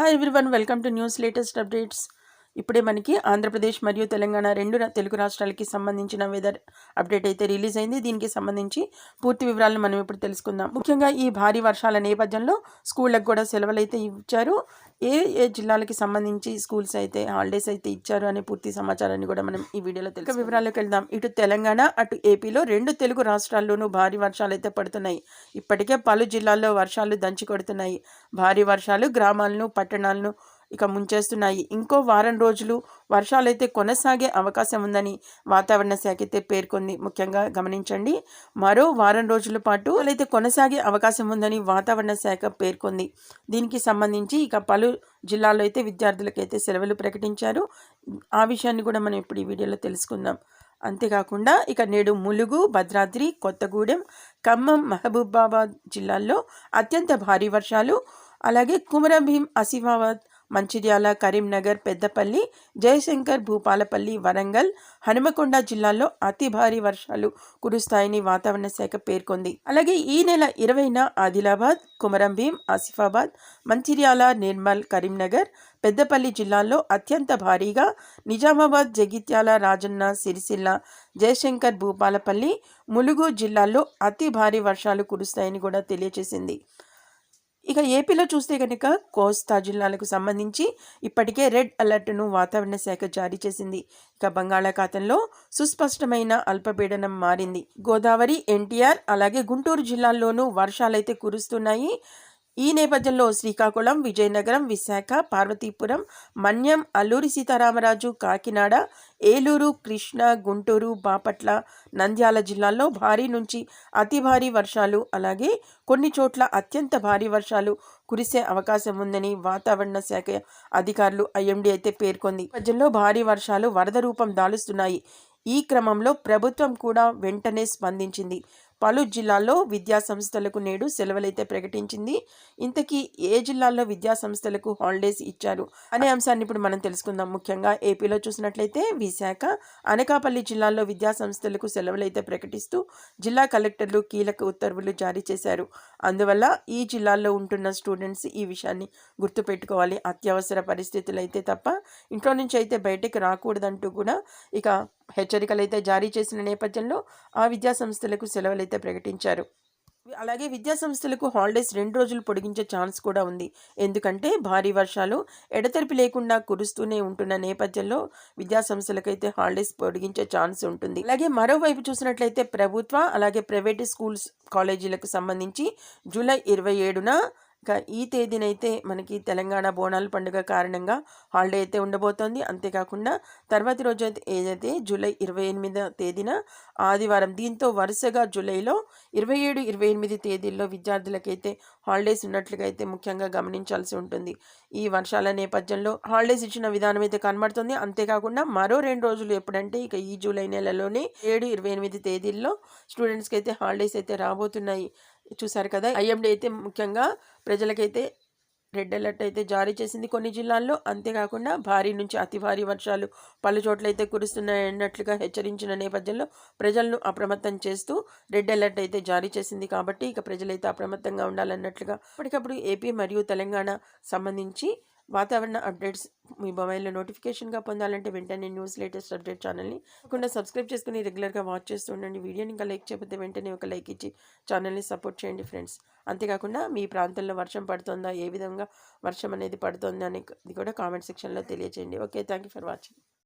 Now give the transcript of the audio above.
Hi everyone welcome to news latest updates ఇప్పుడే మనకి ఆంధ్రప్రదేశ్ మరియు తెలంగాణ రెండు తెలుగు రాష్ట్రాలకి సంబంధించిన వెదర్ అప్డేట్ అయితే రిలీజ్ అయింది. దీనికి సంబంధించి పూర్తి వివరాలను మనం ఇప్పుడు తెలుసుకుందాం. ముఖ్యంగా ఈ భారీ వర్షాల నేపథ్యంలో స్కూళ్ళకు కూడా సెలవులు అయితే ఇచ్చారు. ఏ ఏ జిల్లాలకి సంబంధించి స్కూల్స్ అయితే హాలిడేస్ అయితే ఇచ్చారు అనే పూర్తి సమాచారాన్ని కూడా మనం ఈ వీడియోలో తెలుసు వివరాలకు వెళ్దాం. ఇటు తెలంగాణ అటు ఏపీలో రెండు తెలుగు రాష్ట్రాల్లోనూ భారీ వర్షాలు అయితే పడుతున్నాయి. ఇప్పటికే పలు జిల్లాల్లో వర్షాలు దంచి కొడుతున్నాయి. భారీ వర్షాలు గ్రామాలను పట్టణాలను ఇక ముంచేస్తున్నాయి. ఇంకో వారం రోజులు వర్షాలైతే కొనసాగే అవకాశం ఉందని వాతావరణ శాఖ అయితే పేర్కొంది. ముఖ్యంగా గమనించండి మరో వారం రోజుల పాటు అయితే కొనసాగే అవకాశం ఉందని వాతావరణ శాఖ పేర్కొంది. దీనికి సంబంధించి ఇక పలు జిల్లాల్లో అయితే విద్యార్థులకైతే సెలవులు ప్రకటించారు. ఆ విషయాన్ని కూడా మనం ఇప్పుడు ఈ వీడియోలో తెలుసుకుందాం. అంతేకాకుండా ఇక నేడు ములుగు భద్రాద్రి కొత్తగూడెం ఖమ్మం మహబూబాబాద్ జిల్లాల్లో అత్యంత భారీ వర్షాలు. అలాగే కుమరంభీం ఆసిఫాబాద్ మంచిర్యాల కరీంనగర్ పెద్దపల్లి జయశంకర్ భూపాలపల్లి వరంగల్ హనుమకొండ జిల్లాల్లో అతి భారీ వర్షాలు కురుస్తాయని వాతావరణ శాఖ పేర్కొంది. అలాగే ఈ నెల ఇరవైన ఆదిలాబాద్ కుమరంభీం ఆసిఫాబాద్ మంచిర్యాల నిర్మల్ కరీంనగర్ పెద్దపల్లి జిల్లాల్లో అత్యంత భారీగా నిజామాబాద్ జగిత్యాల రాజన్న సిరిసిల్ల జయశంకర్ భూపాలపల్లి ములుగు జిల్లాల్లో అతి భారీ వర్షాలు కురుస్తాయని కూడా తెలియజేసింది ఇక ఏపీలో చూస్తే కనుక కోస్తా జిల్లాలకు సంబంధించి ఇప్పటికే రెడ్ అలర్ట్ను వాతావరణ శాఖ జారీ చేసింది. ఇక బంగాళాఖాతంలో సుస్పష్టమైన అల్పపీడనం మారింది. గోదావరి ఎన్టీఆర్ అలాగే గుంటూరు జిల్లాల్లోనూ వర్షాలైతే కురుస్తున్నాయి. ఈ నేపథ్యంలో శ్రీకాకుళం విజయనగరం విశాఖ పార్వతీపురం మన్యం అల్లూరి సీతారామరాజు కాకినాడ ఏలూరు కృష్ణ గుంటూరు బాపట్ల నంద్యాల జిల్లాల్లో భారీ నుంచి అతి భారీ వర్షాలు అలాగే కొన్ని చోట్ల అత్యంత భారీ వర్షాలు కురిసే అవకాశం ఉందని వాతావరణ శాఖ అధికారులు ఐఎండీ అయితే పేర్కొంది. నేపథ్యంలో భారీ వర్షాలు వరద రూపం దాలుస్తున్నాయి. ఈ క్రమంలో ప్రభుత్వం కూడా వెంటనే స్పందించింది. పలు జిల్లాల్లో విద్యా సంస్థలకు నేడు సెలవులైతే ప్రకటించింది. ఇంతకీ ఏ జిల్లాల్లో విద్యా సంస్థలకు హాలిడేస్ ఇచ్చారు అనే అంశాన్ని ఇప్పుడు మనం తెలుసుకుందాం. ముఖ్యంగా ఏపీలో చూసినట్లయితే విశాఖ అనకాపల్లి జిల్లాల్లో విద్యా సంస్థలకు సెలవులైతే ప్రకటిస్తూ జిల్లా కలెక్టర్లు కీలక ఉత్తర్వులు జారీ చేశారు. అందువల్ల ఈ జిల్లాల్లో ఉంటున్న స్టూడెంట్స్ ఈ విషయాన్ని గుర్తుపెట్టుకోవాలి. అత్యవసర పరిస్థితులు అయితే తప్ప ఇంట్లో నుంచి అయితే బయటకు రాకూడదంటూ కూడా ఇక హెచ్చరికలు అయితే జారీ చేసిన నేపథ్యంలో ఆ విద్యా సంస్థలకు ప్రకటించారు. అలాగే విద్యాసంస్థలకు హాలిడేస్ రెండు రోజులు పొడిగించే ఛాన్స్ కూడా ఉంది. ఎందుకంటే భారీ వర్షాలు ఎడతెరిపి లేకుండా కురుస్తూనే ఉంటున్న నేపథ్యంలో విద్యాసంస్థలకైతే హాలిడేస్ పొడిగించే ఛాన్స్ ఉంటుంది. అలాగే మరోవైపు చూసినట్లయితే ప్రభుత్వ అలాగే ప్రైవేట్ స్కూల్స్ కాలేజీలకు సంబంధించి జూలై ఇరవై ఏడున ఇక ఈ తేదీనైతే మనకి తెలంగాణ బోనాల పండుగ కారణంగా హాలిడే అయితే ఉండబోతోంది. అంతేకాకుండా తర్వాతి రోజు అయితే ఏదైతే జూలై ఇరవై ఎనిమిదో తేదీన ఆదివారం దీంతో వరుసగా జూలైలో ఇరవై ఏడు ఇరవై ఎనిమిది తేదీల్లో విద్యార్థులకైతే హాలిడేస్ ఉన్నట్లుగా అయితే ముఖ్యంగా గమనించాల్సి ఉంటుంది. ఈ వర్షాల నేపథ్యంలో హాలిడేస్ ఇచ్చిన విధానం అయితే కనబడుతుంది. అంతేకాకుండా మరో రెండు రోజులు ఎప్పుడంటే ఇక ఈ జూలై నెలలోనే ఏడు ఇరవై ఎనిమిది తేదీల్లో స్టూడెంట్స్కి అయితే హాలిడేస్ అయితే రాబోతున్నాయి. చూసారు కదా. ఐఎండీ అయితే ముఖ్యంగా ప్రజలకైతే రెడ్ అలర్ట్ అయితే జారీ చేసింది. కొన్ని జిల్లాల్లో అంతేకాకుండా భారీ నుంచి అతి భారీ వర్షాలు పలు చోట్ల అయితే కురుస్తున్నాయన్నట్లుగా హెచ్చరించిన నేపథ్యంలో ప్రజలను అప్రమత్తం చేస్తూ రెడ్ అలర్ట్ అయితే జారీ చేసింది కాబట్టి ఇక ప్రజలైతే అప్రమత్తంగా ఉండాలన్నట్లుగా అప్పటికప్పుడు ఏపీ మరియు తెలంగాణ సంబంధించి వాతావరణ అప్డేట్స్ మీ మొబైల్లో నోటిఫికేషన్గా పొందాలంటే వెంటనే న్యూస్ లేటెస్ట్ అప్డేట్ ఛానల్ని తప్పకుండా సబ్స్క్రైబ్ చేసుకుని రెగ్యులర్గా వాచ్ చేస్తూ ఉండండి. వీడియోని ఇంకా లైక్ చేయకపోతే వెంటనే ఒక లైక్ ఇచ్చి ఛానల్ని సపోర్ట్ చేయండి ఫ్రెండ్స్. అంతేకాకుండా మీ ప్రాంతంలో వర్షం పడుతుందా? ఏ విధంగా వర్షం అనేది పడుతుందా? అనేది కూడా కామెంట్ సెక్షన్లో తెలియజేయండి okay thank you for watching.